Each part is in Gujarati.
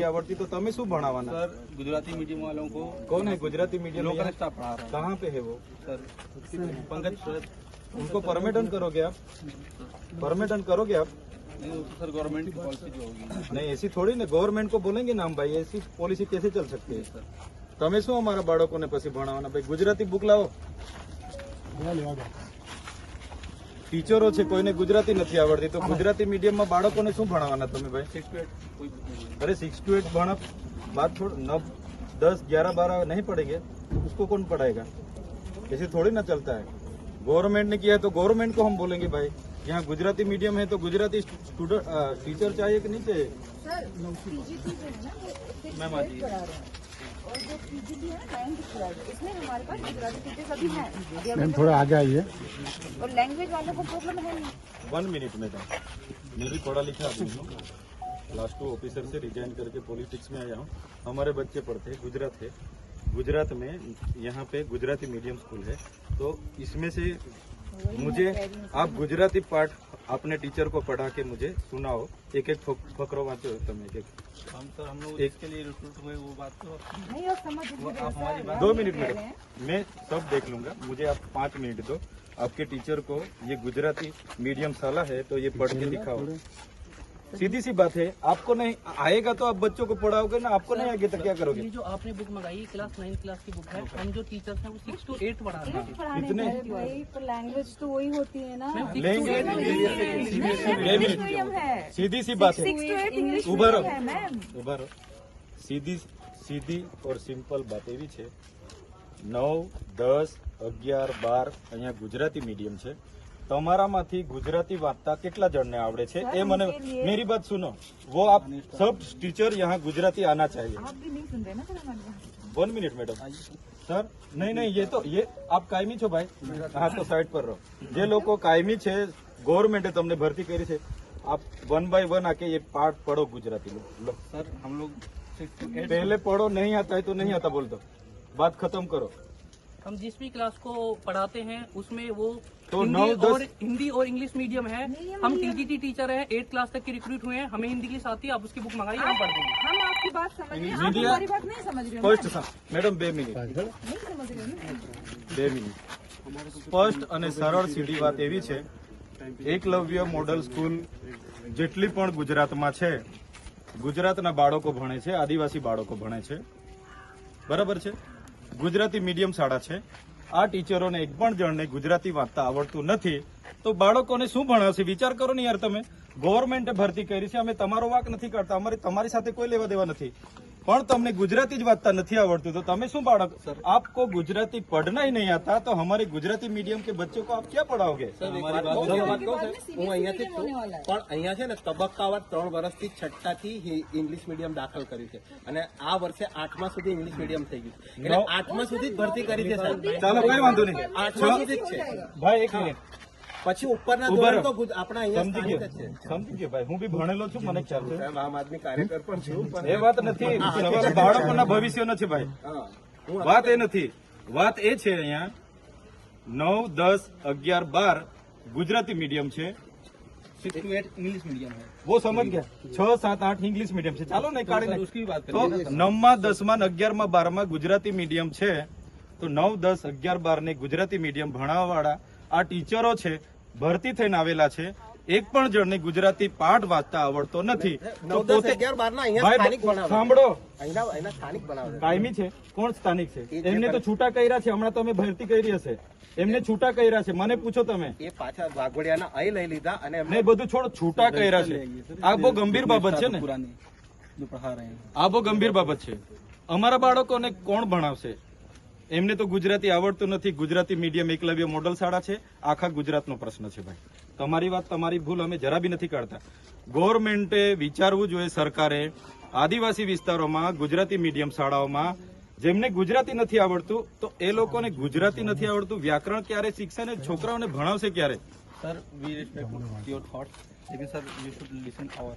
आवड़ती तो તમે શું ભણાવવાના सर गुजराती मीडियम वालों को कौन है गुजराती मीडियम लोकल में स्टाफ पढ़ा रहा कहाँ पे है वो है सर पंकज सर उनको परमिटन करोगे आप परमिटन करोगे आप नहीं वो तो सर गवर्नमेंट की पॉलिसी जो होगी नहीं ऐसी थोड़ी ना गवर्नमेंट को बोलेंगे ना हम भाई ऐसी पॉलिसी कैसे चल सकती है તમે શું અમારા બાળકોને પછી ભણાવવાના ભાઈ ગુજરાતી બુક લાવો ટીચરો છે કોઈને ગુજરાતી નથી આવડતી તો ગુજરાતી મીડિયમમાં બાળકોને શું ભણાવવાના તમે ભાઈ सिक्स टू एट कोई बुक नहीं है। अरे सिक्स टू एट भणा बात छोड़ नौ दस ग्यारह बारह नहीं पढ़ेंगे उसको कौन पढ़ाएगा ऐसे थोड़ी ना चलता है गवर्नमेंट ने किया है तो गवर्नमेंट को हम बोलेंगे भाई यहाँ गुजराती मीडियम है तो गुजराती स्टूडेंट टीचर चाहिए कि नहीं चाहिए सर पीजीटी जो है ना वो सिक्स मैम, ग्रेड आजी। पढ़ा रहे हैं मैम, थोड़ा आगे आइए। और लैंग्वेज वालों को प्रॉब्लम है नहीं वन मिनट में था मैं भी पढ़ा लिखा आदमी हूँ। क्लास टू ऑफिसर से रिजाइन करके पॉलिटिक्स में आया हूँ। हमारे बच्चे पढ़ते हैं, गुजरात है गुजरात में यहाँ पे गुजराती मीडियम स्कूल है। तो इसमें से मुझे आप गुजराती पाठ अपने टीचर को पढ़ा के मुझे सुनाओ। एक एक फकरो बात तुम एक एक हम सर हम लोग एक- के लिए रिक्रूट हुए वो बात तो नहीं आप समझ आप हमारी बात- दो मिनट में मैडम। मैं सब देख लूँगा। मुझे आप पाँच मिनट दो। आपके टीचर को ये गुजराती मीडियम साला है तो ये पढ़ के दिखाओ। सीधी सी बात है आपको नहीं आएगा तो आप बच्चों को पढ़ाओगे ना आपको नहीं आएगा तो क्या करोगे ये जो आपने बुक मंगाई क्लास नाइन्थ क्लास की बुक है हम जो टीचर्स हैं वो सिक्स टू एट पढ़ा रहे हैं पढ़ाने इतने- अरे भाई पर लैंग्वेज तो वही होती है ना लेंगे ले इंग्लिश मिनट मीडियम है सीधी सी बात है सिक्स टू एट इंग्लिश ઉભા રહો. मीडियम है मैम ઉભા રહો સીધી સીધી ઓર સિમ્પલ બાત એવી છે નવ દસ અગિયાર બાર અહીંયા ગુજરાતી મીડિયમ છે તમારામાંથી ગુજરાતી વાંચતા કેટલા જણને આવડે છે એ મને मेरी बात सुनो वो आप सब टीचर यहाँ गुजराती आना चाहिए आप भी नहीं सुन रहे ना सर हमारी बात वन मिनट मैडम સર નહીં નહીં ये तो ये आप કાયમી છો ભાઈ હા તો સાઈડ પર રહો જે લોકો કાયમી છે ગવર્મેન્ટે તમને ભરતી કરી છે આપ વન બાય વન આકે ये पाठ पढ़ो गुजराती लो लो सर हम लोग सिक्स टू एट पहले पढ़ो नहीं आता है तो नहीं आता बोल दो बात खत्म करो हम जिस भी क्लास को पढ़ाते हैं उसमें वो तो हिंदी नौ, दस- और हिंदी और इंग्लिश मीडियम है मीडियम, हम मीडियम। टीजीटी टीचर हैं एट क्लास तक के रिक्रूट हुए हैं हमें हिंदी की साथ ही आप उसकी बुक मंगाइए हम पढ़ देंगे हम आपकी बात समझ रहे हैं आप मीडिया- हमारी बात नहीं समझ रहे हो સ્પષ્ટ સા- મેડમ બે મિનિટ नहीं समझ रहे हो ना બે મિનિટ સ્પષ્ટ અને સરળ સીધી વાત એવી છે એકલવ્ય મોડલ સ્કૂલ જેટલી પણ ગુજરાતમાં છે ગુજરાતના બાળકો ભણે છે આદિવાસી બાળકો ભણે છે બરાબર છે ગુજરાતી મીડિયમ શાળા છે. આ ટીચરોને એક પણ જણને ગુજરાતી વાંચતા આવડતું નથી. તો બાળકોને શું ભણાવશે વિચાર કરો ને યાર તમે. ગવર્મેન્ટે ભરતી કરી છે. અમે તમારો વાક નથી કરતા અમારે તમારી સાથે કોઈ લેવા દેવા નથી. પણ તમને ગુજરાતી જ વાંચતા નથી આવડતું. તો તમે શું બાળક? સર. આપકો ગુજરાતી પઢના નહીં આતા તો હમારી ગુજરાતી મીડિયમ કે બચ્ચો કો આપ ક્યાં પઢાઓગે હું અહીંયાથી પણ અહીંયા છે ને તબક્કાવાર ત્રણ વર્ષથી છઠ્ઠાથી ઇંગ્લિશ મીડિયમ દાખલ કર્યું છે. અને આ વર્ષે આઠમા સુધી ઇંગ્લિશ મીડિયમ થઈ ગયું એટલે આઠમા સુધી જ ભરતી કરી છે ચાલો કઈ વાંધો નહીં. આઠમા સુધી જ છે. ભાઈ એક મિનિટ. પછી ઉપરના ઉભા ધોરણ રહો. તો ગુજ- આપણા અહીંયા સમજી સ્થાનિક જ ગયો છે સમજી ગયો ભાઈ હું બી ભણેલો છું મને ખ્યાલ છે સાહેબ, આમ આદમી કાર્યકર પણ છું પણ એ વાત નથી તમારા બાળકોના ભવિષ્ય નથી ભાઈ હા હું વાત એ નથી વાત એ છે અહીંયા નવ દસ અગિયાર બાર ગુજરાતી મીડિયમ છે six to eight English medium है वो समझ ગયા છ સાત આઠ ઇંગ્લિશ મીડિયમ છે ચાલો ને કાઢી નાખ. उसकी भी बात તો करें નવમાં દસમાં ને અગિયારમાં બારમાં ગુજરાતી મીડિયમ છે તો નવ દસ અગિયાર બાર ને ગુજરાતી મીડિયમ ભણાવવાવાળા આ ટીચરો છે ભરતી થઈને આવેલા છે. એક પણ જણને ગુજરાતી પાઠ વાંચતા આવડતો નથી. સાંભળો. કાયમી છે? કોણ સ્થાનિક છે? એમને તો છૂટા કર્યા છે. હમણાં તો અમે ભરતી કરી હશે. એમને છૂટા કર્યા છે. મને પૂછો તમે. એ પાછા વાઘોડિયાના અહીં લઈ લીધા અને એમને બધું છોડ. છૂટા કર્યા છે. આ બહુ ગંભીર બાબત છે ને. આ બહુ ગંભીર બાબત છે. અમારા બાળકોને કોણ ભણાવશે? એમને તો ગુજરાતી આવડતું નથી. ગુજરાતી મીડિયમ એકલવ્ય મોડલ શાળા છે. આખા ગુજરાતનો પ્રશ્ન છે ભાઈ. તમારી વાત, તમારી ભૂલ અમે જરા બી નથી કાઢતા. ગવર્મેન્ટે વિચારવું જોઈએ સરકારે આદિવાસી વિસ્તારોમાં, ગુજરાતી મીડિયમ શાળાઓમાં. જેમને ગુજરાતી નથી આવડતું, તો એ લોકોને ગુજરાતી નથી આવડતું. વ્યાકરણ ક્યારે શીખશે ને છોકરાઓને ભણાવશે ક્યારે? Sir we respect your thought લેકિન sir you should listen our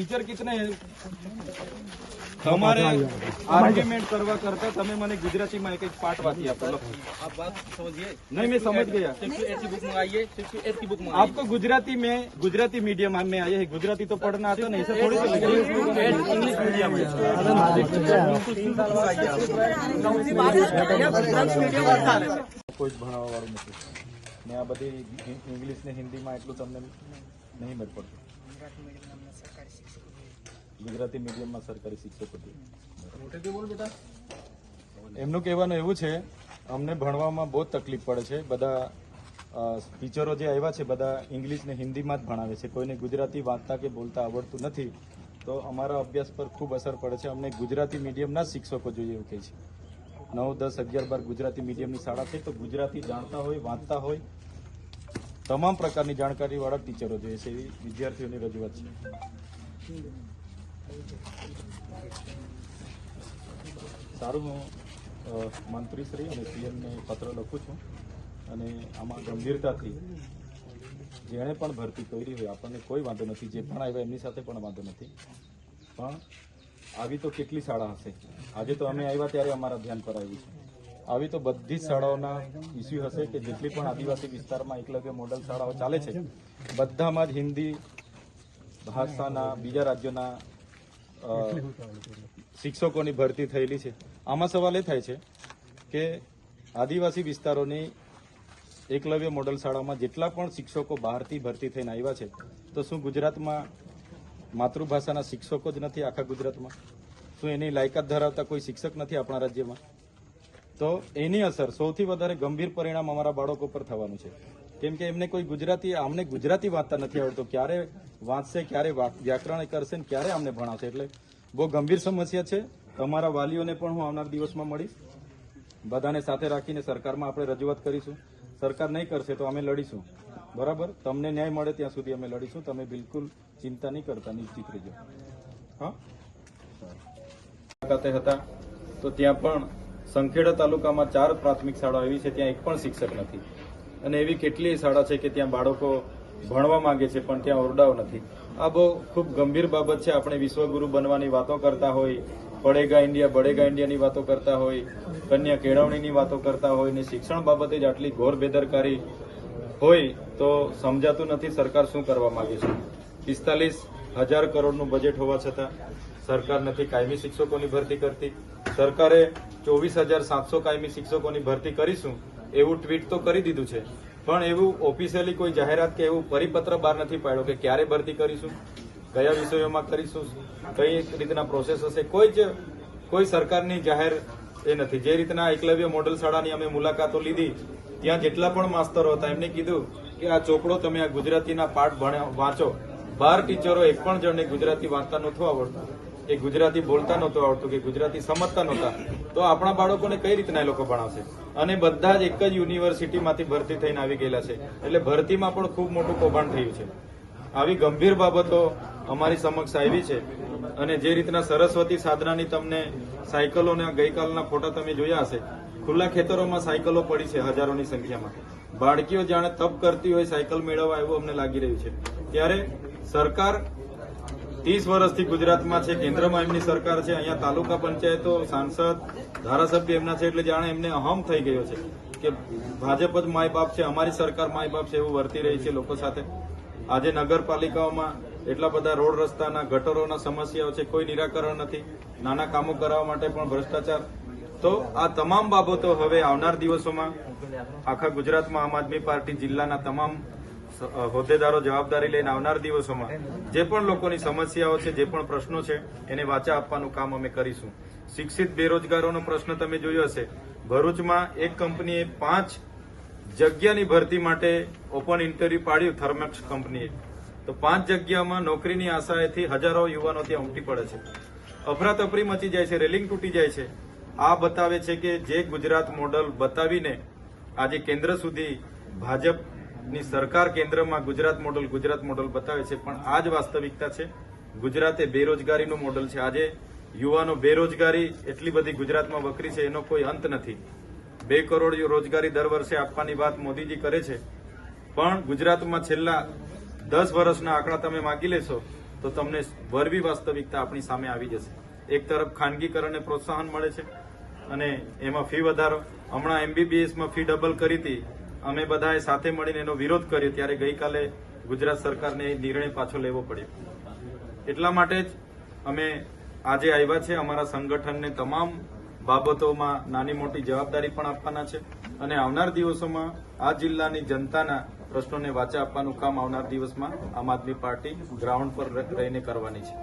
teacher કિતને હે તમારે આર્ગ્યુમેન્ટ કરવા કરતા તમે મને ગુજરાતીમાં એક એક પાઠ વાંચી આપો લો. आप बात समझिए नहीं मैं समझ गया सिक्स टू एट की बुक मंगाइए सिक्स टू एट की बुक मंगाइए आपको गुजराती में गुजराती मीडियम में आए हैं गुजराती तो पढ़ना आता नहीं ऐसा थोड़ी सा लगेगा इंग्लिश मीडियम है નવ થી બાર ના અહીંયા ગુજરાત મીડિયમ વધારે છે. કોઈ જ ભણાવવા વાળું નથી ને આ બધી ઇંગ્લિશ ને હિન્દીમાં એટલું તમને નહીં મેળ પડતું ગુજરાતી મીડિયમમાં સરકારી શિક્ષકો. એમનું કહેવાનું એવું છે અમને ભણવામાં બહુ જ તકલીફ પડે છે. બધા ટીચરો જે આવ્યા છે બધા ઇંગ્લિશ ને હિન્દીમાં જ ભણાવે છે. કોઈને ગુજરાતી વાંચતા કે બોલતા આવડતું નથી તો અમારા અભ્યાસ પર ખૂબ અસર પડે છે. અમને ગુજરાતી મીડિયમના શિક્ષકો જોઈએ એવું કહે છે. નવ દસ અગિયાર બાર ગુજરાતી મીડિયમની શાળા છે તો ગુજરાતી જાણતા હોય વાંચતા હોય તમામ પ્રકારની જાણકારીવાળા ટીચરો જોઈએ છે. એવી વિદ્યાર્થીઓની રજૂઆત છે. સારું હું મંત્રીશ્રી અને સીએમને પત્ર લખું છું અને આમાં ગંભીરતાથી જેણે પણ ભરતી કરી હોય, આપણને કોઈ વાંધો નથી. જે પણ આવ્યા એમની સાથે પણ વાંધો નથી. પણ આવી તો કેટલી શાળા હશે? આજે તો અમે આવ્યા ત્યારે અમારા ધ્યાન પર આવ્યું છે. આવી તો બધી જ શાળાઓના ઇસ્યુ હશે કે જેટલી પણ આદિવાસી વિસ્તારમાં એકલવ્ય મોડલ શાળાઓ ચાલે છે, બધામાં જ હિન્દી ભાષાના બીજા રાજ્યોના શિક્ષકોની ભરતી થયેલી છે. આમાં સવાલ એ થાય છે કે આદિવાસી વિસ્તારોની એકલવ્ય મોડલ શાળામાં જેટલા પણ શિક્ષકો બહારથી ભરતી થઈને આવ્યા છે, તો શું ગુજરાતમાં માતૃભાષાના શિક્ષકો જ નથી આખા ગુજરાતમાં? શું એની લાયકાત ધરાવતા કોઈ શિક્ષક નથી આપણા રાજ્યમાં? તો એની અસર સૌથી વધારે ગંભીર પરિણામ અમારા બાળકો પર થવાનું છે. કેમ કે એમને કોઈ ગુજરાતી અમને ગુજરાતી વાંચતા નથી આવડતું. ક્યારે વાંચશે, ક્યારે વ્યાકરણ કરશે ને ક્યારે અમને ભણાવશે? એટલે બહુ ગંભીર સમસ્યા છે. તમારા વાલીઓને પણ હું આવનાર દિવસમાં મળીશ. બધાને સાથે રાખીને સરકારમાં આપણે રજૂઆત કરીશું. સરકાર નહીં કરશે તો અમે લડીશું. બરાબર? તમને ન્યાય મળે ત્યાં સુધી અમે લડીશું. તમે બિલકુલ ચિંતા નહીં કરતા, નિશ્ચિત રહેજો. હા? મુલાકાતે હતા. તો ત્યાં પણ સંખેડા તાલુકામાં ચાર પ્રાથમિક શાળા એવી છે, ત્યાં એક પણ શિક્ષક નથી. અને એવી કેટલીય શાળા છે કે ત્યાં બાળકો ભણવા માંગે છે, પણ ત્યાં ઓરડાઓ નથી. આ બહુ ખૂબ ગંભીર બાબત છે. આપણે વિશ્વગુરુ બનવાની વાતો કરતા હોય, પડેગા ઇન્ડિયા બડેગા ઇન્ડિયાની વાતો કરતા હોય, કન્યા કેળવણીની વાતો કરતા હોય ને શિક્ષણ બાબતે જ આટલી ઘોર બેદરકારી હોય તો સમજાતું નથી સરકાર શું કરવા માંગે છે. પિસ્તાલીસ હજાર કરોડનું બજેટ હોવા છતાં સરકાર નથી કાયમી શિક્ષકોની ભરતી કરતી. સરકારે ચોવીસ હજાર સાતસો કાયમી શિક્ષકોની ભરતી કરીશું એવું ટ્વીટ તો કરી દીધું છે. પણ એવું ઓફિશિયલી કોઈ જાહેરાત કે એવું પરિપત્ર બહાર નથી પાડ્યો કે ક્યારે ભરતી કરીશું, કયા વિષયોમાં કરીશું, કઈ રીતના પ્રોસેસ હશે, કોઈ જ, કોઈ સરકારની જાહેર એ નથી. જે રીતના એકલવ્ય મોડલ શાળાની અમે મુલાકાતો લીધી, ત્યાં જેટલા પણ માસ્તરો હતા, એમને કીધું કે આ ચોપડો તમે આ ગુજરાતીના પાઠ વાંચો. બાર ટીચરો એક પણ જણને ગુજરાતી વાંચતા નહોતું આવડતું. કે ગુજરાતી બોલતા નહોતું આવડતું કે ગુજરાતી સમજતા નહોતા, તો આપણા બાળકોને કઈ રીતના એ લોકો ભણાવશે? અને બધા જ એક જ યુનિવર્સિટીમાંથી ભરતી થઈને આવી ગયેલા છે. એટલે ભરતીમાં પણ ખૂબ મોટું કૌભાંડ થયું છે. આવી ગંભીર બાબતો અમારી સમક્ષ આવી છે. અને જે રીતના સરસ્વતી સાધનાની તમને સાયકલોને ગઈકાલના ફોટા તમે જોયા હશે, ખુલ્લા ખેતરોમાં સાયકલો પડી છે હજારોની સંખ્યામાં. બાળકીઓ જાણે તપ કરતી હોય સાયકલ મેળવવા એવું અમને લાગી રહ્યું છે. ત્યારે સરકાર ત્રીસ વર્ષથી ગુજરાતમાં છે, કેન્દ્રમાં એમની સરકાર છે, અહીંયા તાલુકા પંચાયતો, સાંસદ, ધારાસભ્ય એમના છે, એટલે જાણે એમને અહમ થઈ ગયો છે કે ભાજપ જ માય બાપ છે, અમારી સરકાર માય બાપ છે એવું વર્તી રહી છે લોકો સાથે. આજે નગરપાલિકાઓમાં એટલા બધા રોડ રસ્તાના, ગટરોના સમસ્યાઓ છે, કોઈ નિરાકરણ નથી, નાના કામો કરાવવા માટે પણ ભ્રષ્ટાચાર. તો આ તમામ બાબતો હવે આવનાર દિવસોમાં આખા ગુજરાતમાં આમ આદમી પાર્ટી જિલ્લાના તમામ હોદ્દેદારો જવાબદારી લઈને આવનાર દિવસોમાં જે પણ લોકોની સમસ્યાઓ છે, જે પણ પ્રશ્નો છે, એને વાચા આપવાનું કામ અમે કરીશું. શિક્ષિત બેરોજગારોનો પ્રશ્ન તમે જોયો હશે. ભરૂચમાં એક કંપનીએ પાંચ જગ્યાની ભરતી માટે ઓપન ઇન્ટરવ્યુ પાડ્યું, થર્મેક્સ કંપનીએ. તો પાંચ જગ્યામાં નોકરીની આશાએથી હજારો યુવાનો ત્યાં ઉમટી પડે છે. અફરાતફરી મચી જાય છે, રેલિંગ તૂટી જાય છે. આ બતાવે છે કે જે ગુજરાત મોડલ બતાવીને આજે કેન્દ્ર સુધી ભાજપની સરકાર કેન્દ્રમાં ગુજરાત મોડલ ગુજરાત મોડલ બતાવે છે, પણ આ જ વાસ્તવિકતા છે. ગુજરાતે બેરોજગારીનું મોડલ છે. આજે યુવાનો બેરોજગારી એટલી બધી ગુજરાતમાં વકરી છે, એનો કોઈ અંત નથી. બે કરોડ રોજગારી દર વર્ષે આપવાની વાત મોદીજી કરે છે. પણ ગુજરાતમાં છેલ્લા દસ વર્ષના આંકડા તમે માગી લેશો, તો તમને વરવી વાસ્તવિકતા આપણી સામે આવી જશે. એક તરફ ખાનગીકરણને પ્રોત્સાહન મળે છે, અને એમાં ફી વધારો. હમણાં એમબીબીએસમાં ફી ડબલ કરી હતી. અમે બધાએ સાથે મળીને એનો વિરોધ કર્યો ત્યારે ગઈકાલે ગુજરાત સરકારને એ નિર્ણય પાછો લેવો પડ્યો. એટલા માટે જ અમે આજે આવ્યા છે. અમારા સંગઠનને તમામ બાબતોમાં નાની મોટી જવાબદારી પણ આપવાના છે અને આવનાર દિવસોમાં આ જિલ્લાની જનતાના પ્રશ્નોને વાચા આપવાનું કામ આવનાર દિવસમાં આમ આદમી પાર્ટી ગ્રાઉન્ડ પર રહીને કરવાની છે.